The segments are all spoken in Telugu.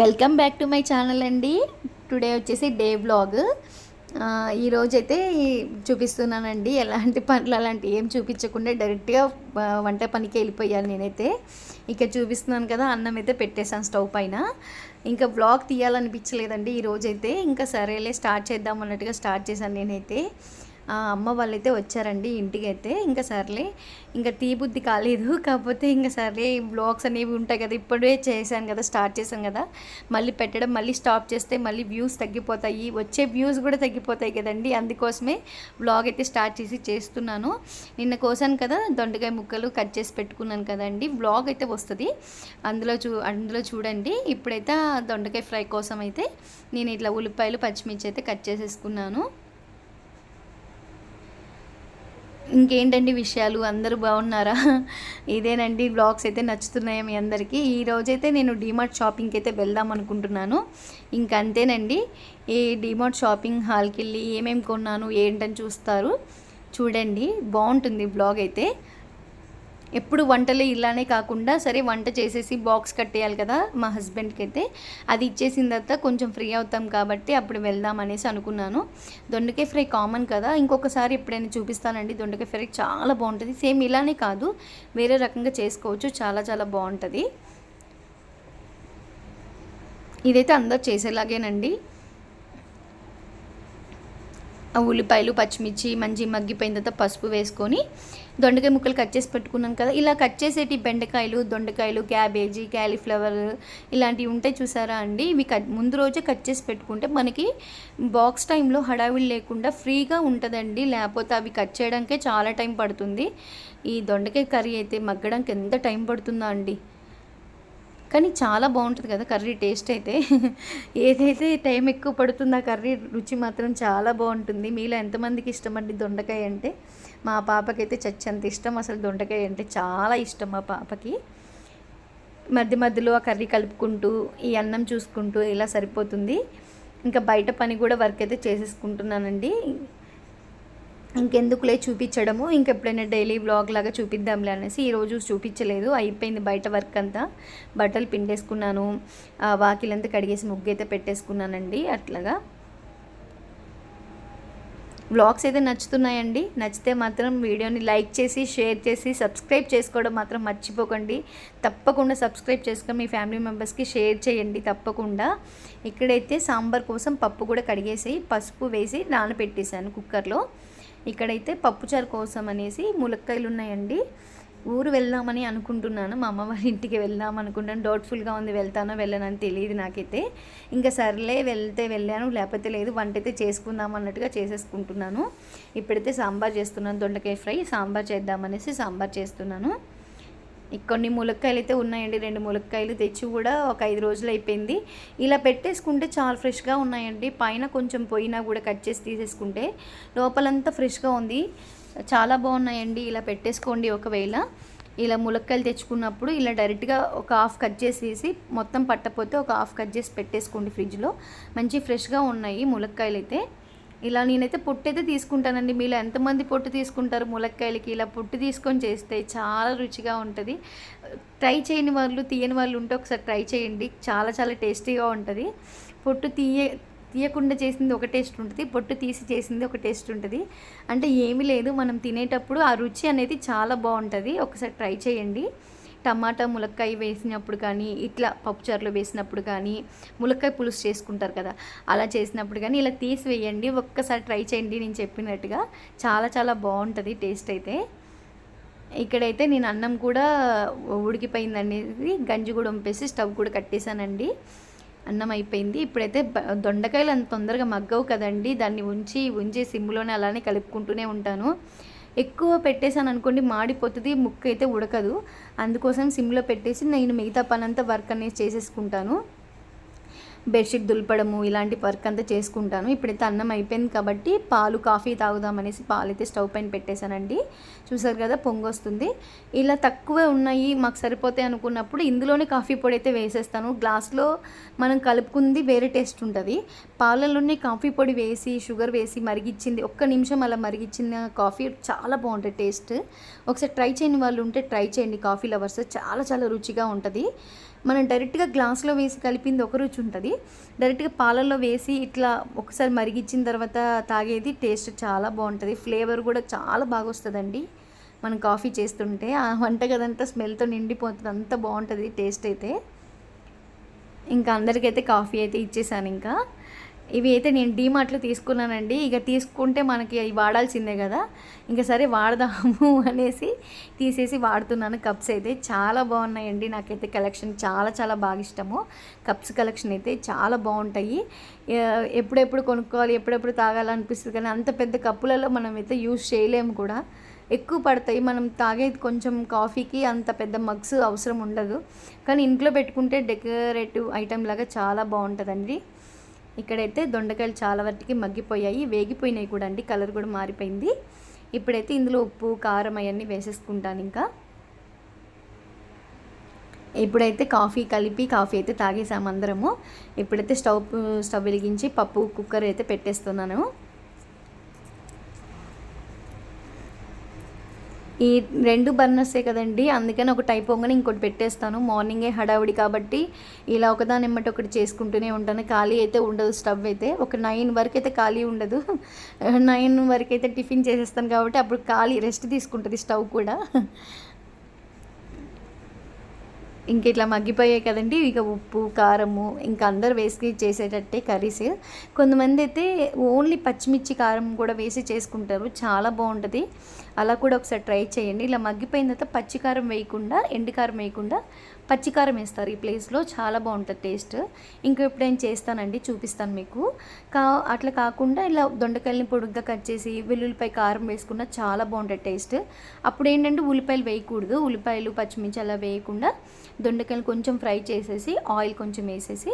Welcome back to my channel అండి. టుడే వచ్చేసి డే వ్లాగ్. ఈరోజైతే చూపిస్తున్నానండి. ఎలాంటి పనులు అలాంటి ఏం చూపించకుండా డైరెక్ట్గా వంట పనికి వెళ్ళిపోయాను నేనైతే. ఇక చూపిస్తున్నాను కదా అన్నం అయితే పెట్టేశాను స్టవ్ పైన. ఇంకా వ్లాగ్ తీయాలనిపించలేదండి ఈరోజైతే ఇంకా సరేలే స్టార్ట్ చేద్దాం అన్నట్టుగా స్టార్ట్ చేశాను నేనైతే. అమ్మ వాళ్ళైతే వచ్చారండి ఇంటికి అయితే ఇంకా సర్లే ఇంకా తీ బుద్ధి కాలేదు. కాకపోతే ఇంకా సర్లే బ్లాగ్స్ అనేవి ఉంటాయి కదా ఇప్పుడే చేశాను కదా స్టార్ట్ చేశాను కదా. మళ్ళీ పెట్టడం మళ్ళీ స్టాప్ చేస్తే మళ్ళీ వ్యూస్ తగ్గిపోతాయి. వచ్చే వ్యూస్ కూడా తగ్గిపోతాయి కదండి. అందుకోసమే బ్లాగ్ అయితే స్టార్ట్ చేసి చేస్తున్నాను. నిన్న కోసాను కదా దొండకాయ ముక్కలు కట్ చేసి పెట్టుకున్నాను కదండి. బ్లాగ్ అయితే వస్తుంది. అందులో చూ అందులో చూడండి. ఇప్పుడైతే ఆ దొండకాయ ఫ్రై కోసం అయితే నేను ఇట్లా ఉల్లిపాయలు పచ్చిమిర్చి అయితే కట్ చేసేసుకున్నాను. ఇంకేంటండి విషయాలు? అందరూ బాగున్నారా? ఇదేనండి బ్లాగ్స్ అయితే నచ్చుతున్నాయి మీ అందరికీ? ఈరోజైతే నేను డిమార్ట్ షాపింగ్కి అయితే వెళ్దాం అనుకుంటున్నాను. ఇంకా అంతేనండి ఈ డిమార్ట్ షాపింగ్ హాల్కి వెళ్ళి ఏమేమి కొన్నాను ఏంటని చూస్తారు. చూడండి బాగుంటుంది బ్లాగ్ అయితే. ఎప్పుడు వంటలు ఇలానే కాకుండా సరే వంట చేసేసి బాక్స్ కట్టేయాలి కదా మా హస్బెండ్కి అయితే అది ఇచ్చేసిన తర్వాత కొంచెం ఫ్రీ అవుతాం కాబట్టి అప్పుడు వెళ్దాం అనేసి అనుకున్నాను. దొండకాయ ఫ్రై కామన్ కదా ఇంకొకసారి ఎప్పుడైనా చూపిస్తానండి. దొండకాయ ఫ్రై చాలా బాగుంటుంది. సేమ్ ఇలానే కాదు వేరే రకంగా చేసుకోవచ్చు. చాలా చాలా బాగుంటుంది. ఇదైతే అందరు చేసేలాగేనండి. ఉల్లిపాయలు పచ్చిమిర్చి మంచి మగ్గిపోయిన తర్వాత పసుపు వేసుకొని దొండకాయ ముక్కలు కట్ చేసి పెట్టుకున్నాను కదా. ఇలా కట్ చేసేటి బెండకాయలు దొండకాయలు క్యాబేజీ క్యాలీఫ్లవర్ ఇలాంటివి ఉంటాయి చూసారా అండి? ఇవి కట్ ముందు రోజే కట్ చేసి పెట్టుకుంటే మనకి బాక్స్ టైంలో హడావిడి లేకుండా ఫ్రీగా ఉంటుందండి. లేకపోతే అవి కట్ చేయడానికే చాలా టైం పడుతుంది. ఈ దొండకాయ కర్రీ అయితే మగ్గడానికి ఎంత టైం పడుతుందా అండి? కానీ చాలా బాగుంటుంది కదా కర్రీ టేస్ట్ అయితే. ఏదైతే టైం ఎక్కువ పడుతుందో ఆ కర్రీ రుచి మాత్రం చాలా బాగుంటుంది. మీలో ఎంతమందికి ఇష్టం అండి దొండకాయ అంటే? మా పాపకైతే చచ్చంత ఇష్టం. అసలు దొండకాయ అంటే చాలా ఇష్టం మా పాపకి. మధ్య మధ్యలో ఆ కర్రీ కలుపుకుంటూ ఈ అన్నం చూసుకుంటూ ఇలా సరిపోతుంది. ఇంకా బయట పని కూడా వర్క్ అయితే చేసేసుకుంటున్నానండి. ఇంకెందుకులే చూపించడము ఇంకెప్పుడైనా డైలీ వ్లాగ్ లాగా చూపిద్దాంలే అనేసి ఈరోజు చూపించలేదు. అయిపోయింది బయట వర్క్ అంతా. బట్టలు పిండేసుకున్నాను. వాకిలంతా కడిగేసి ముగ్గు అయితే పెట్టేసుకున్నానండి అట్లాగా. వ్లాగ్స్ అయితే నచ్చుతున్నాయండి. నచ్చితే మాత్రం వీడియోని లైక్ చేసి షేర్ చేసి సబ్స్క్రైబ్ చేసుకోవడం మాత్రం మర్చిపోకండి. తప్పకుండా సబ్స్క్రైబ్ చేసుకొని మీ ఫ్యామిలీ మెంబర్స్కి షేర్ చేయండి తప్పకుండా. ఇక్కడైతే సాంబార్ కోసం పప్పు కూడా కడిగేసి పసుపు వేసి నానబెట్టేశాను కుక్కర్లో. ఇక్కడైతే పప్పుచారు కోసం అనేసి ములక్కాయలు ఉన్నాయండి ఊరు వెళ్దామని అనుకుంటున్నాను. మా అమ్మ వాళ్ళ ఇంటికి వెళ్దాం అనుకుంటాను. డౌట్ఫుల్గా ఉంది వెళ్తానో వెళ్ళనని తెలియదు నాకైతే. ఇంకా సర్లే వెళ్తే వెళ్ళాను. లేకపోతే లేదు వంట అయితే చేసుకుందాం అన్నట్టుగా చేసేసుకుంటున్నాను. ఇప్పుడైతే సాంబార్ చేస్తున్నాను. దొండకాయ ఫ్రై సాంబార్ చేద్దామనేసి సాంబార్ చేస్తున్నాను. కొన్ని ములక్కాయలు అయితే ఉన్నాయండి. రెండు ములక్కాయలు తెచ్చి కూడా ఒక ఐదు రోజులు అయిపోయింది. ఇలా పెట్టేసుకుంటే చాలా ఫ్రెష్గా ఉన్నాయండి. పైన కొంచెం పోయినా కూడా కట్ చేసి తీసేసుకుంటే లోపలంతా ఫ్రెష్గా ఉంది. చాలా బాగున్నాయండి. ఇలా పెట్టేసుకోండి ఒకవేళ. ఇలా ములక్కాయలు తెచ్చుకున్నప్పుడు ఇలా డైరెక్ట్గా ఒక హాఫ్ కట్ చేసేసి మొత్తం పట్టపోతే ఒక హాఫ్ కట్ చేసి పెట్టేసుకోండి ఫ్రిడ్జ్లో. మంచి ఫ్రెష్గా ఉన్నాయి ములక్కాయలు అయితే ఇలా నేనైతే పొట్టు అయితే తీసుకుంటానండి. మీలో ఎంతమంది పొట్టు తీసుకుంటారు ములక్కాయలకి? ఇలా పొట్టు తీసుకొని చేస్తే చాలా రుచిగా ఉంటుంది. ట్రై చేయని వాళ్ళు తీయని వాళ్ళు ఉంటే ఒకసారి ట్రై చేయండి. చాలా చాలా టేస్టీగా ఉంటుంది. పొట్టు తీయ తీయకుండా చేసింది ఒక టేస్ట్ ఉంటుంది. పొట్టు తీసి చేసింది ఒక టేస్ట్ ఉంటుంది. అంటే ఏమీ లేదు. మనం తినేటప్పుడు ఆ రుచి అనేది చాలా బాగుంటుంది. ఒకసారి ట్రై చేయండి. టమాటా ములక్కాయ వేసినప్పుడు కానీ ఇట్లా పప్పుచారులో వేసినప్పుడు కానీ ములక్కాయ పులుసు చేసుకుంటారు కదా అలా చేసినప్పుడు కానీ ఇలా తీసి వేయండి. ఒక్కసారి ట్రై చేయండి. నేను చెప్పినట్టుగా చాలా చాలా బాగుంటుంది టేస్ట్ అయితే. ఇక్కడైతే నేను అన్నం కూడా ఉడికిపోయింది అనేది గంజి కూడా ఉంపేసి స్టవ్ కూడా కట్టేశానండి. అన్నం అయిపోయింది. ఇప్పుడైతే దొండకాయలు అంత తొందరగా మగ్గవు కదండి. దాన్ని ఉంచి ఉంచి సిమ్లోనే అలానే కలుపుకుంటూనే ఉంటాను. ఎక్కువ పెట్టేశాను అనుకోండి మాడిపోతుంది ముక్క అయితే ఉడకదు. అందుకోసం సిమ్లో పెట్టేసి నేను మిగతా పనంతా వర్క్ అనేది చేసేసుకుంటాను. బెడ్షీట్ దులపడము ఇలాంటి వర్క్ అంతా చేసుకుంటాను. ఇప్పుడైతే అన్నం అయిపోయింది కాబట్టి పాలు కాఫీ తాగుదామనేసి పాలు అయితే స్టవ్ పైన పెట్టేశానండి. చూసారు కదా పొంగొస్తుంది ఇలా తక్కువే ఉన్నాయి మాకు సరిపోతాయి అనుకున్నప్పుడు ఇందులోనే కాఫీ పొడి అయితే వేసేస్తాను. గ్లాస్లో మనం కలుపుకుంది వేరే టేస్ట్ ఉంటుంది. పాలలోనే కాఫీ పొడి వేసి షుగర్ వేసి మరిగిచ్చింది. ఒక్క నిమిషం అలా మరిగిచ్చిన కాఫీ చాలా బాగుంటుంది టేస్ట్. ఒకసారి ట్రై చేయని వాళ్ళు ఉంటే ట్రై చేయండి. కాఫీ లవర్స్ చాలా చాలా రుచిగా ఉంటుంది. మనం డైరెక్ట్గా గ్లాస్లో వేసి కలిపింది ఒక రుచి ఉంటుంది. డైరెక్ట్గా పాలల్లో వేసి ఇట్లా ఒకసారి మరిగించిన తర్వాత తాగేది టేస్ట్ చాలా బాగుంటుంది. ఫ్లేవర్ కూడా చాలా బాగా వస్తుందండి. మనం కాఫీ చేస్తుంటే ఆ వంటగదంతా స్మెల్తో నిండిపోతుంది. అంత బాగుంటుంది టేస్ట్ అయితే. ఇంకా అందరికైతే కాఫీ అయితే ఇచ్చేసాను ఇంకా. ఇవి అయితే నేను డీమార్ట్లో తీసుకున్నానండి. ఇక తీసుకుంటే మనకి అవి వాడాల్సిందే కదా. ఇంకా సరే వాడదాము అనేసి తీసేసి వాడుతున్నాను. కప్స్ అయితే చాలా బాగున్నాయండి. నాకైతే కలెక్షన్ చాలా చాలా బాగా ఇష్టము. కప్స్ కలెక్షన్ అయితే చాలా బాగుంటాయి. ఎప్పుడెప్పుడు కొనుక్కోవాలి ఎప్పుడెప్పుడు తాగాలనిపిస్తుంది కానీ అంత పెద్ద కప్పులలో మనం అయితే యూజ్ చేయలేము కూడా. ఎక్కువ పడతాయి. మనం తాగేది కొంచెం కాఫీకి అంత పెద్ద మగ్స్ అవసరం ఉండదు. కానీ ఇంట్లో పెట్టుకుంటే డెకరేటివ్ ఐటెం లాగా చాలా బాగుంటుందండి. ఇక్కడైతే దొండకాయలు చాలా వరకు మగ్గిపోయాయి వేగిపోయినాయి కూడా అండి. కలర్ కూడా మారిపోయింది. ఇప్పుడైతే ఇందులో ఉప్పు కారం అవన్నీ వేసేసుకుంటాను ఇంకా. ఇప్పుడైతే కాఫీ కలిపి కాఫీ అయితే తాగేసాము అందరము. ఇప్పుడైతే స్టవ్ స్టవ్ వెలిగించి పప్పు కుక్కర్ అయితే పెట్టేస్తున్నాను. ఈ రెండు బర్నర్సే కదండి. అందుకని ఒకటి అయిపోగానే ఇంకోటి పెట్టేస్తాను. మార్నింగే హడావుడి కాబట్టి ఇలా ఒకదాని ఎమ్మటి ఒకటి చేసుకుంటూనే ఉంటాను. ఖాళీ అయితే ఉండదు స్టవ్ అయితే. ఒక నైన్ వరకు అయితే ఖాళీ ఉండదు. నైన్ వరకు అయితే టిఫిన్ చేసేస్తాను కాబట్టి అప్పుడు ఖాళీ రెస్ట్ తీసుకుంటుంది స్టవ్ కూడా. ఇంక ఇట్లా మగ్గిపోయాయి కదండి. ఇక ఉప్పు కారము ఇంకా అందరు వేసి చేసేటట్టే కర్రీస్. కొంతమంది అయితే ఓన్లీ పచ్చిమిర్చి కారం కూడా వేసి చేసుకుంటారు. చాలా బాగుంటుంది. అలా కూడా ఒకసారి ట్రై చేయండి. ఇలా మగ్గిపోయిన తర్వాత పచ్చికారం వేయకుండా ఎండుకారం వేయకుండా పచ్చికారం వేస్తారు. ఈ ప్లేస్లో చాలా బాగుంటుంది టేస్ట్. ఇంకా ఇప్పుడు నేను చేస్తానండి చూపిస్తాను మీకు. కా అట్లా కాకుండా ఇలా దొండకాయలని పొడుగ్గా కట్ చేసి వెల్లుల్లిపాయ కారం వేసుకున్న చాలా బాగుంటుంది టేస్ట్. అప్పుడు ఏంటంటే ఉల్లిపాయలు వేయకూడదు. ఉల్లిపాయలు పచ్చిమిర్చి అలా వేయకుండా దొండకాయలు కొంచెం ఫ్రై చేసేసి ఆయిల్ కొంచెం వేసేసి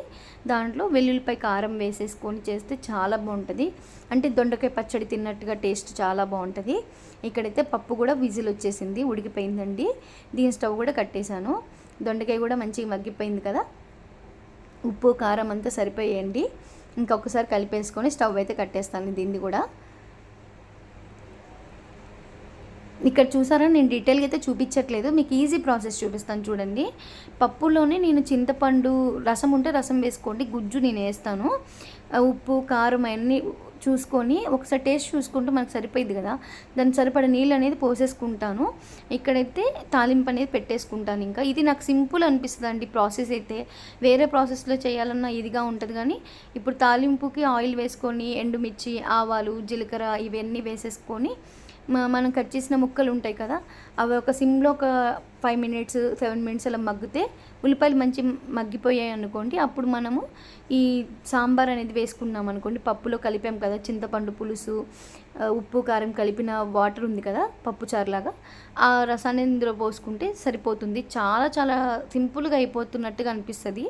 దాంట్లో వెల్లుల్లిపాయ కారం వేసేసుకొని చేస్తే చాలా బాగుంటుంది. అంటే దొండకాయ పచ్చడి తిన్నట్టుగా టేస్ట్ చాలా బాగుంటుంది. ఇక్కడైతే పప్పు కూడా విజిల్ వచ్చేసింది ఉడికిపోయిందండి. దీని స్టవ్ కూడా కట్టేశాను. దొండకాయ కూడా మంచిగా మగ్గిపోయింది కదా. ఉప్పు కారం అంతా సరిపోయేయండి. ఇంకొకసారి కలిపేసుకొని స్టవ్ అయితే కట్టేస్తాను దీన్ని కూడా. ఇక్కడ చూసారా నేను డీటెయిల్గా అయితే చూపించట్లేదు. మీకు ఈజీ ప్రాసెస్ చూపిస్తాను చూడండి. పప్పులోనే నేను చింతపండు రసం ఉంటే రసం వేసుకోండి గుజ్జు నేను వేస్తాను. ఉప్పు కారం అవన్నీ చూసుకొని ఒకసారి టేస్ట్ చూసుకుంటూ మనకు సరిపోయింది కదా. దానికి సరిపడ నీళ్ళు అనేది పోసేసుకుంటాను. ఇక్కడైతే తాలింపు అనేది పెట్టేసుకుంటాను ఇంకా. ఇది నాకు సింపుల్ అనిపిస్తుంది అండి ప్రాసెస్ అయితే. వేరే ప్రాసెస్లో చేయాలన్నా ఇదిగా ఉంటుంది కానీ ఇప్పుడు తాలింపుకి ఆయిల్ వేసుకొని ఎండుమిర్చి ఆవాలు జీలకర్ర ఇవన్నీ వేసేసుకొని మనం కట్ చేసిన ముక్కలు ఉంటాయి కదా అవి ఒక సిమ్లో ఒక ఫైవ్ మినిట్స్ సెవెన్ మినిట్స్ అలా మగ్గితే ఉల్లిపాయలు మంచి మగ్గిపోయాయి అనుకోండి. అప్పుడు మనము ఈ సాంబార్ అనేది వేసుకున్నాం అనుకోండి. పప్పులో కలిపాం కదా చింతపండు పులుసు ఉప్పు కారం కలిపిన వాటర్ ఉంది కదా పప్పు చారులాగా ఆ రసాన్ని ఇందులో పోసుకుంటే సరిపోతుంది. చాలా చాలా సింపుల్గా అయిపోతున్నట్టుగా అనిపిస్తుంది.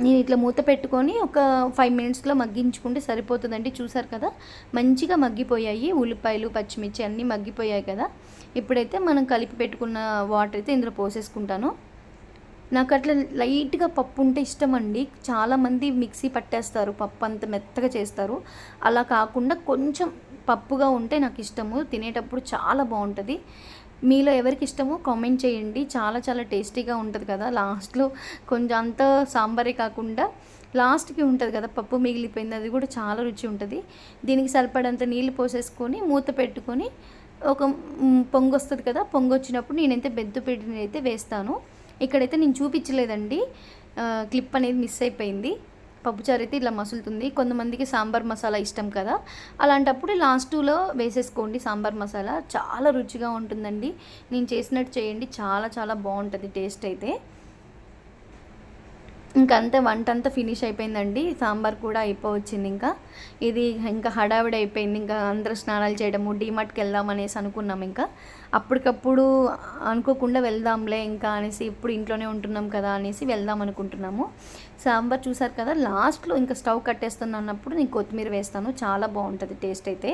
నేను ఇట్లా మూత పెట్టుకొని ఒక ఫైవ్ మినిట్స్లో మగ్గించుకుంటే సరిపోతుందండి. చూసారు కదా? మంచిగా మగ్గిపోయాయి ఉల్లిపాయలు పచ్చిమిర్చి అన్నీ మగ్గిపోయాయి కదా? ఇప్పుడైతే మనం కలిపి పెట్టుకున్న వాటర్ అయితే ఇందులో పోసేసుకుంటాను. నాకు అట్లా లైట్గా పప్పు ఉంటే ఇష్టం అండి చాలామంది మిక్సీ పట్టేస్తారు పప్పు అంత మెత్తగా చేస్తారు. అలా కాకుండా కొంచెం పప్పుగా ఉంటే నాకు ఇష్టము. తినేటప్పుడు చాలా బాగుంటుంది. మీలో ఎవరికి ఇష్టమో కామెంట్ చేయండి. చాలా చాలా టేస్టీగా ఉంటుంది కదా. లాస్ట్లో కొంచెం అంత సాంబారే కాకుండా లాస్ట్కి ఉంటుంది కదా పప్పు మిగిలిపోయింది. అది కూడా చాలా రుచి ఉంటుంది. దీనికి సరిపడంత నీళ్ళు పోసేసుకొని మూత పెట్టుకొని ఒక మ్, పొంగు వస్తుంది కదా పొంగు వచ్చినప్పుడు నేనైతే బెద్దు పెట్టిన అయితే వేస్తాను. ఇక్కడైతే నేను చూపించలేదండి. క్లిప్ అనేది మిస్ అయిపోయింది. పప్పుచారు అయితే ఇలా మసులుతుంది. కొంతమందికి సాంబార్ మసాలా ఇష్టం కదా. అలాంటప్పుడు లాస్ట్లో వేసేసుకోండి సాంబార్ మసాలా. చాలా రుచిగా ఉంటుందండి. నేను చేసినట్టు చేయండి. చాలా చాలా బాగుంటుంది టేస్ట్ అయితే. అంతే వంట అంతా ఫినిష్ అయిపోయిందండి. సాంబార్ కూడా అయిపోవచ్చింది ఇంకా. ఇది ఇంకా హడావిడి అయిపోయింది. ఇంకా అందరూ స్నానాలు చేయడము డీమార్ట్కి వెళ్దాం అనేసి అనుకున్నాం ఇంకా. అప్పటికప్పుడు అనుకోకుండా వెళ్దాంలే ఇంకా అనేసి ఇప్పుడు ఇంట్లోనే ఉంటున్నాం కదా అనేసి వెళ్దాం అనుకుంటున్నాము. సాంబార్ చూసారు కదా లాస్ట్లో ఇంకా స్టవ్ కట్టేస్తున్నా అన్నప్పుడు నేను కొత్తిమీర వేస్తాను. చాలా బాగుంటుంది టేస్ట్ అయితే.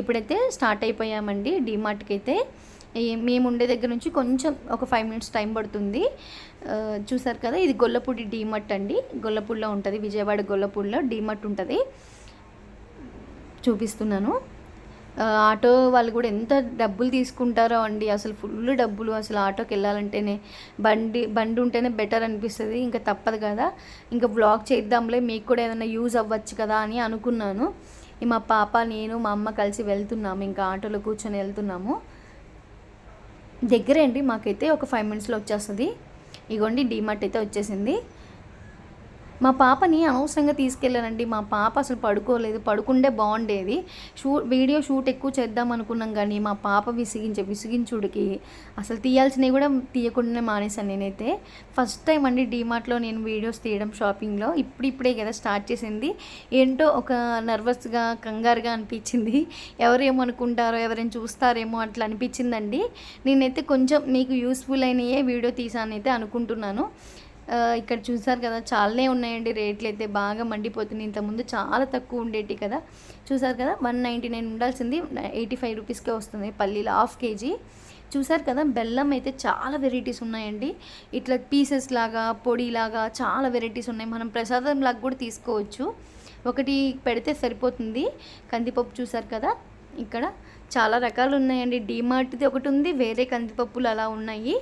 ఇప్పుడైతే స్టార్ట్ అయిపోయామండి డీమార్ట్కి అయితే. మేము ఉండే దగ్గర నుంచి కొంచెం ఒక ఫైవ్ మినిట్స్ టైం పడుతుంది. చూసారు కదా ఇది గొల్లపూడి డీమట్ అండి. గొల్లపూడిలో ఉంటుంది విజయవాడ గొల్లపూడిలో డీమట్ ఉంటుంది. చూపిస్తున్నాను. ఆటో వాళ్ళు కూడా ఎంత డబ్బులు తీసుకుంటారో అండి. అసలు ఫుల్ డబ్బులు అసలు ఆటోకి వెళ్ళాలంటేనే బండి బండి ఉంటేనే బెటర్ అనిపిస్తుంది. ఇంకా తప్పదు కదా. ఇంకా బ్లాగ్ చేద్దాంలే మీకు కూడా ఏదైనా యూజ్ అవ్వచ్చు కదా అని అనుకున్నాను. మా పాప నేను మా అమ్మ కలిసి వెళ్తున్నాము. ఇంకా ఆటోలో కూర్చొని వెళ్తున్నాము. దగ్గరే అండి మాకైతే ఒక ఫైవ్ మినిట్స్లో వచ్చేస్తుంది. ఇగోండి డీమార్ట్ అయితే వచ్చేసింది. మా పాపని అనవసరంగా తీసుకెళ్ళానండి. మా పాప అసలు పడుకోలేదు. పడుకుంటే బాగుండేది. షూ వీడియో షూట్ ఎక్కువ చేద్దాం అనుకున్నాం కానీ మా పాప విసిగించే విసిగించుడికి అసలు తీయాల్సినవి కూడా తీయకుండానే మానేశాను నేనైతే. ఫస్ట్ టైం అండి డీమార్ట్లో నేను వీడియోస్ తీయడం షాపింగ్లో. ఇప్పుడు ఇప్పుడే కదా స్టార్ట్ చేసింది. ఏంటో ఒక నర్వస్గా కంగారుగా అనిపించింది. ఎవరేమనుకుంటారో ఎవరైనా చూస్తారేమో అట్లా అనిపించిందండి. నేనైతే కొంచెం మీకు యూస్ఫుల్ అయినయే వీడియో తీసానైతే అనుకుంటున్నాను. ఇక్కడ చూసారు కదా చాలానే ఉన్నాయండి రేట్లు అయితే బాగా మండిపోతున్నాయి. ఇంతకుముందు చాలా తక్కువ ఉండేటి కదా. చూసారు కదా వన్ నైంటీ నైన్ ఉండాల్సింది ఎయిటీ ఫైవ్ రూపీస్కే వస్తుంది పల్లీలు హాఫ్ కేజీ. చూసారు కదా బెల్లం అయితే చాలా వెరైటీస్ ఉన్నాయండి. ఇట్లా పీసెస్ లాగా పొడి లాగా చాలా వెరైటీస్ ఉన్నాయి. మనం ప్రసాదం లాగా కూడా తీసుకోవచ్చు. ఒకటి పెడితే సరిపోతుంది. కందిపప్పు చూసారు కదా ఇక్కడ చాలా రకాలు ఉన్నాయండి. డీమార్ట్ది ఒకటి ఉంది వేరే కందిపప్పులు అలా ఉన్నాయి.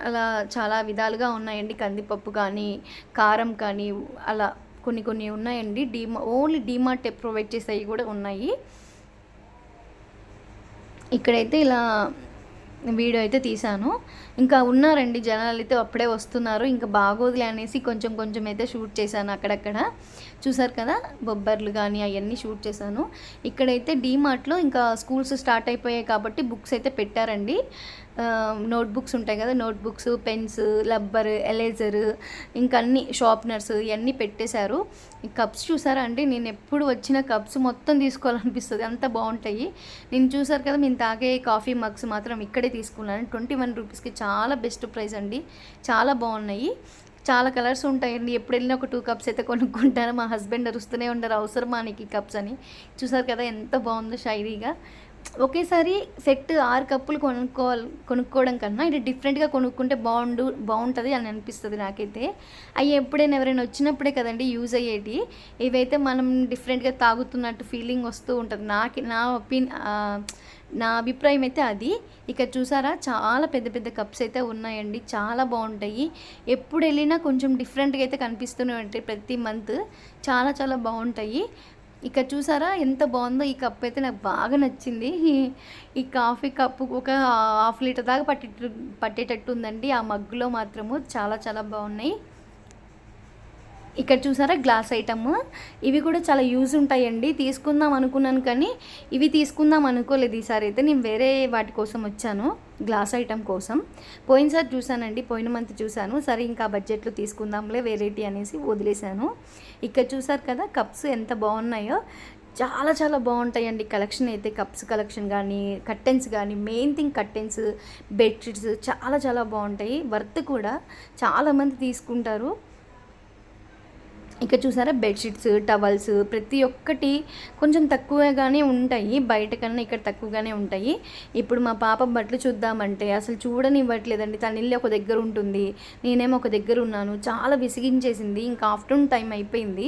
అలా చాలా విధాలుగా ఉన్నాయండి. కందిపప్పు కానీ కారం కానీ అలా కొన్ని కొన్ని ఉన్నాయండి. డీమా ఓన్లీ డీమార్ట్ ప్రొవైడ్ చేసేవి కూడా ఉన్నాయి. ఇక్కడైతే ఇలా వీడియో అయితే తీశాను. ఇంకా ఉన్నారండి జనాలు అయితే అప్పుడే వస్తున్నారు. ఇంకా బాగోదులే అనేసి కొంచెం కొంచెం అయితే షూట్ చేశాను అక్కడక్కడ. చూసారు కదా? బొబ్బర్లు కానీ అవన్నీ షూట్ చేశాను. ఇక్కడైతే డీమార్ట్లో ఇంకా స్కూల్స్ స్టార్ట్ అయిపోయాయి కాబట్టి బుక్స్ అయితే పెట్టారండి. నోట్బుక్స్ ఉంటాయి కదా నోట్బుక్స్ పెన్స్ రబ్బర్ ఎలేజర్ ఇంకా అన్ని షార్ప్నర్స్ ఇవన్నీ పెట్టేశారు. ఈ కప్స్ చూసారా అండి? నేను ఎప్పుడు వచ్చిన కప్స్ మొత్తం తీసుకోవాలనిపిస్తుంది. అంత బాగుంటాయి. నేను చూసారు కదా నేను తాగే కాఫీ మగ్స్ మాత్రం ఇక్కడే తీసుకున్నాను. ట్వంటీ వన్ రూపీస్కి చాలా బెస్ట్ ప్రైస్ అండి. చాలా బాగున్నాయి. చాలా కలర్స్ ఉంటాయండి. ఎప్పుడు వెళ్ళినా ఒక టూ కప్స్ అయితే కొనుక్కుంటాను. మా హస్బెండ్ అరుస్తూనే ఉండరు. అవసరమా నీకు ఈ కప్స్ అని. చూసారు కదా ఎంత బాగుందో షైరీగా ఒకేసారి సెట్ ఆరు కప్పులు కొనుక్కోవాలి కొనుక్కోవడం కన్నా ఇది డిఫరెంట్గా కొనుక్కుంటే బాగుండు బాగుంటుంది అని అనిపిస్తుంది నాకైతే. అవి ఎప్పుడైనా ఎవరైనా వచ్చినప్పుడే కదండి యూజ్ అయ్యేటి. ఇవైతే మనం డిఫరెంట్గా తాగుతున్నట్టు ఫీలింగ్ వస్తూ ఉంటుంది. నాకు నా ఒపీన్ నా అభిప్రాయం అయితే అది. ఇక చూసారా చాలా పెద్ద పెద్ద కప్స్ అయితే ఉన్నాయండి. చాలా బాగుంటాయి. ఎప్పుడు వెళ్ళినా కొంచెం డిఫరెంట్గా అయితే కనిపిస్తూనే ఉంటాయి ప్రతి మంత్ చాలా చాలా బాగుంటాయి. ఇక చూసారా ఎంత బాగుందో ఈ కప్ అయితే నాకు బాగా నచ్చింది. ఈ- కాఫీ కప్పు ఒక హాఫ్ లీటర్ దాకా పట్టే పట్టేటట్టు ఉందండి. ఆ మగ్గులో మాత్రము చాలా చాలా బాగున్నాయి. ఇక్కడ చూసారా గ్లాస్ ఐటమ్. ఇవి కూడా చాలా యూజ్ ఉంటాయండి. తీసుకుందాం అనుకున్నాను కానీ ఇవి తీసుకుందాం అనుకోలేదు ఈసారి అయితే. నేను వేరే వాటి కోసం వచ్చాను గ్లాస్ ఐటమ్ కోసం. పోయినసారి చూసానండి పోయిన మంత్ చూశాను. సరే ఇంకా బడ్జెట్లో తీసుకుందాంలే వెరైటీ అనేసి వదిలేశాను. ఇక్కడ చూసారు కదా కప్స్ ఎంత బాగున్నాయో. చాలా చాలా బాగుంటాయండి కలెక్షన్ అయితే. కప్స్ కలెక్షన్ కానీ కర్టెన్స్ కానీ మెయిన్ థింగ్ కర్టెన్స్ బెడ్షీట్స్ చాలా చాలా బాగుంటాయి. వర్త్ కూడా చాలామంది తీసుకుంటారు. ఇక చూసారా బెడ్షీట్స్ టవల్స్ ప్రతి ఒక్కటి కొంచెం తక్కువగానే ఉంటాయి బయట కన్నా ఇక్కడ తక్కువగానే ఉంటాయి. ఇప్పుడు మా పాప బట్టలు చూద్దామంటే అసలు చూడనివ్వట్లేదండి. తన ఇల్లు ఒక దగ్గర ఉంటుంది నేనేమో ఒక దగ్గర ఉన్నాను. చాలా విసిగించేసింది ఇంకా ఆఫ్టర్నూన్ టైం అయిపోయింది.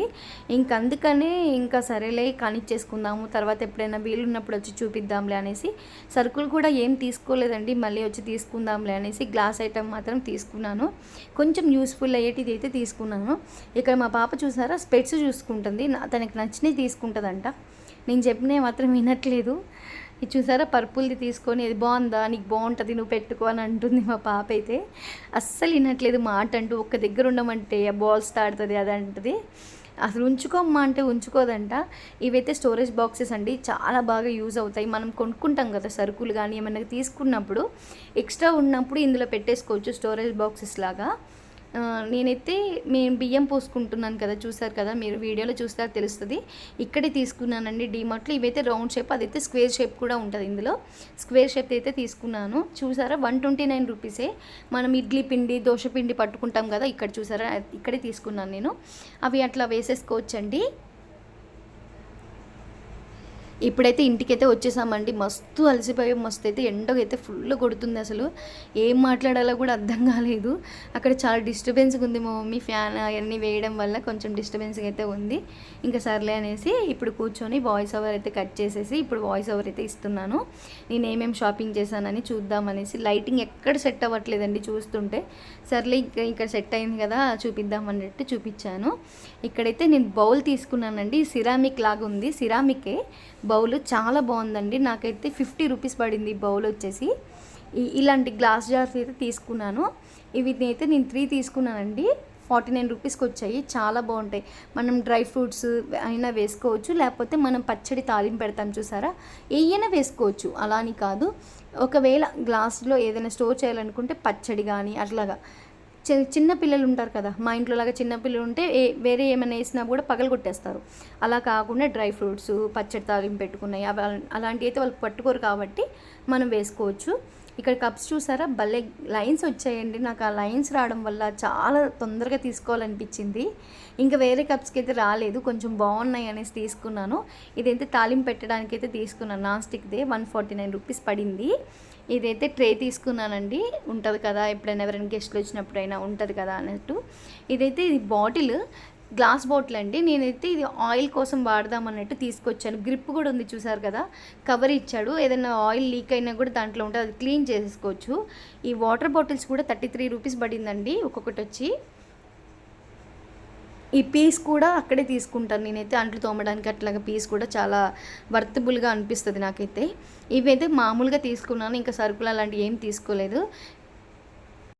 ఇంక అందుకనే ఇంకా సరేలే కానిచ్చేసుకుందాము తర్వాత ఎప్పుడైనా వీలున్నప్పుడు వచ్చి చూపిద్దాంలే అనేసి సరుకులు కూడా ఏం తీసుకోలేదండి. మళ్ళీ వచ్చి తీసుకుందాంలే అనేసి గ్లాస్ ఐటమ్ మాత్రం తీసుకున్నాను. కొంచెం యూస్ఫుల్ అయ్యేటిది అయితే తీసుకున్నాను. ఇక్కడ మా పాప చూసారా? స్పెట్స్ చూసుకుంటుంది. నా- తనకి నచ్చినవి తీసుకుంటుందంట. నేను చెప్పినవి మాత్రం వినట్లేదు. ఇది చూసారా? పర్పుల్ది తీసుకొని ఇది బాగుందా? నీకు బాగుంటుంది నువ్వు పెట్టుకో అని అంటుంది మా పాప అయితే. అస్సలు వినట్లేదు మాట అంటూ ఒక్క దగ్గర ఉండమంటే బాల్స్ తాడుతుంది అది అంటది. అసలు ఉంచుకోమ్మా అంటే ఉంచుకోదంట. ఇవైతే స్టోరేజ్ బాక్సెస్ అండి. చాలా బాగా యూజ్ అవుతాయి. మనం కొనుక్కుంటాం కదా సరుకులు కానీ ఏమైనా తీసుకున్నప్పుడు ఎక్స్ట్రా ఉన్నప్పుడు ఇందులో పెట్టేసుకోవచ్చు స్టోరేజ్ బాక్సెస్ లాగా. నేనైతే మేము బియ్యం పోసుకుంటున్నాను కదా చూసారు కదా మీరు వీడియోలో చూస్తే తెలుస్తుంది. ఇక్కడే తీసుకున్నానండి డీమార్ట్లో ఇవైతే రౌండ్ షేప్ అదైతే స్క్వేర్ షేప్ కూడా ఉంటుంది ఇందులో. స్క్వేర్ షేప్ అయితే తీసుకున్నాను. చూసారా వన్ ట్వంటీ నైన్ రూపీసే. మనం ఇడ్లీ పిండి దోశ పిండి పట్టుకుంటాం కదా ఇక్కడ చూసారా ఇక్కడే తీసుకున్నాను నేను. అవి అట్లా వేసేసుకోవచ్చండి. ఇప్పుడైతే ఇంటికైతే వచ్చేసామండి. మస్తు అలసిపోయి మస్తు అయితే ఎండకైతే ఫుల్ కొడుతుంది అసలు. ఏం మాట్లాడాలో కూడా అర్థం కాలేదు. అక్కడ చాలా డిస్టర్బెన్స్గా ఉంది మా మమ్మీ. ఫ్యాన్ అవన్నీ వేయడం వల్ల కొంచెం డిస్టర్బెన్స్గా అయితే ఉంది. ఇంకా సర్లే అనేసి ఇప్పుడు కూర్చొని వాయిస్ ఓవర్ అయితే కట్ చేసేసి ఇప్పుడు వాయిస్ ఓవర్ అయితే ఇస్తున్నాను. నేను ఏమేమి షాపింగ్ చేశానని చూద్దామనేసి లైటింగ్ ఎక్కడ సెట్ అవ్వట్లేదండి చూస్తుంటే. సర్లే ఇక్కడ ఇక్కడ సెట్ అయింది కదా చూపిద్దాం అన్నట్టు చూపించాను. ఇక్కడైతే నేను బౌల్ తీసుకున్నానండి. సిరామిక్ లాగా ఉంది. సిరామికే. బౌల్ చాలా బాగుందండి. నాకైతే ఫిఫ్టీ రూపీస్ పడింది ఈ బౌల్ వచ్చేసి. ఇలాంటి గ్లాస్ జార్స్ అయితే తీసుకున్నాను. ఇవి అయితే నేను త్రీ తీసుకున్నానండి. ఫార్టీ నైన్ రూపీస్కి వచ్చాయి. చాలా బాగుంటాయి. మనం డ్రై ఫ్రూట్స్ అయినా వేసుకోవచ్చు. లేకపోతే మనం పచ్చడి తాలింపు పెడతాం చూసారా? ఏయైనా వేసుకోవచ్చు. అలా అని కాదు. ఒకవేళ గ్లాస్లో ఏదైనా స్టోర్ చేయాలనుకుంటే పచ్చడి కానీ అట్లాగా చిన్న పిల్లలు ఉంటారు కదా మా ఇంట్లో లాగా చిన్న పిల్లలు ఉంటే ఏ వేరే ఏమైనా వేసినా కూడా పగలు కొట్టేస్తారు. అలా కాకుండా డ్రై ఫ్రూట్స్ పచ్చడి తాలింపు పెట్టుకున్నాయి. అవి అలాంటివి అయితే వాళ్ళు పట్టుకోరు కాబట్టి మనం వేసుకోవచ్చు. ఇక్కడ కప్స్ చూసారా? భలే లైన్స్ వచ్చాయండి. నాకు ఆ లైన్స్ రావడం వల్ల చాలా తొందరగా తీసుకోవాలనిపించింది. ఇంకా వేరే కప్స్కి అయితే రాలేదు. కొంచెం బాగున్నాయి అనేసి తీసుకున్నాను. ఇదైతే తాలింపు పెట్టడానికి అయితే తీసుకున్నాను. నాన్ స్టిక్దే వన్ ఫార్టీ నైన్ రూపీస్ పడింది. ఇదైతే ట్రే తీసుకున్నానండి. ఉంటుంది కదా ఎప్పుడైనా ఎవరైనా గెస్ట్లు వచ్చినప్పుడైనా ఉంటుంది కదా అన్నట్టు. ఇదైతే ఇది బాటిల్ గ్లాస్ బాటిల్ అండి. నేనైతే ఇది ఆయిల్ కోసం వాడదాం అన్నట్టు తీసుకొచ్చాను. గ్రిప్ కూడా ఉంది చూసారు కదా కవర్ ఇచ్చాడు. ఏదైనా ఆయిల్ లీక్ అయినా కూడా దాంట్లో ఉంటే అది క్లీన్ చేసుకోవచ్చు ఈ వాటర్ బాటిల్స్ కూడా థర్టీ త్రీ రూపీస్ పడిందండి. ఒక్కొక్కటి వచ్చి ఈ పీస్ కూడా అక్కడే తీసుకుంటాను. నేనైతే అంట్లు తోమడానికి అట్లాగా పీస్ కూడా చాలా వర్తబుల్గా అనిపిస్తుంది నాకైతే. ఇవైతే మామూలుగా తీసుకున్నాను. ఇంకా సరుకులు అలాంటివి ఏం తీసుకోలేదు.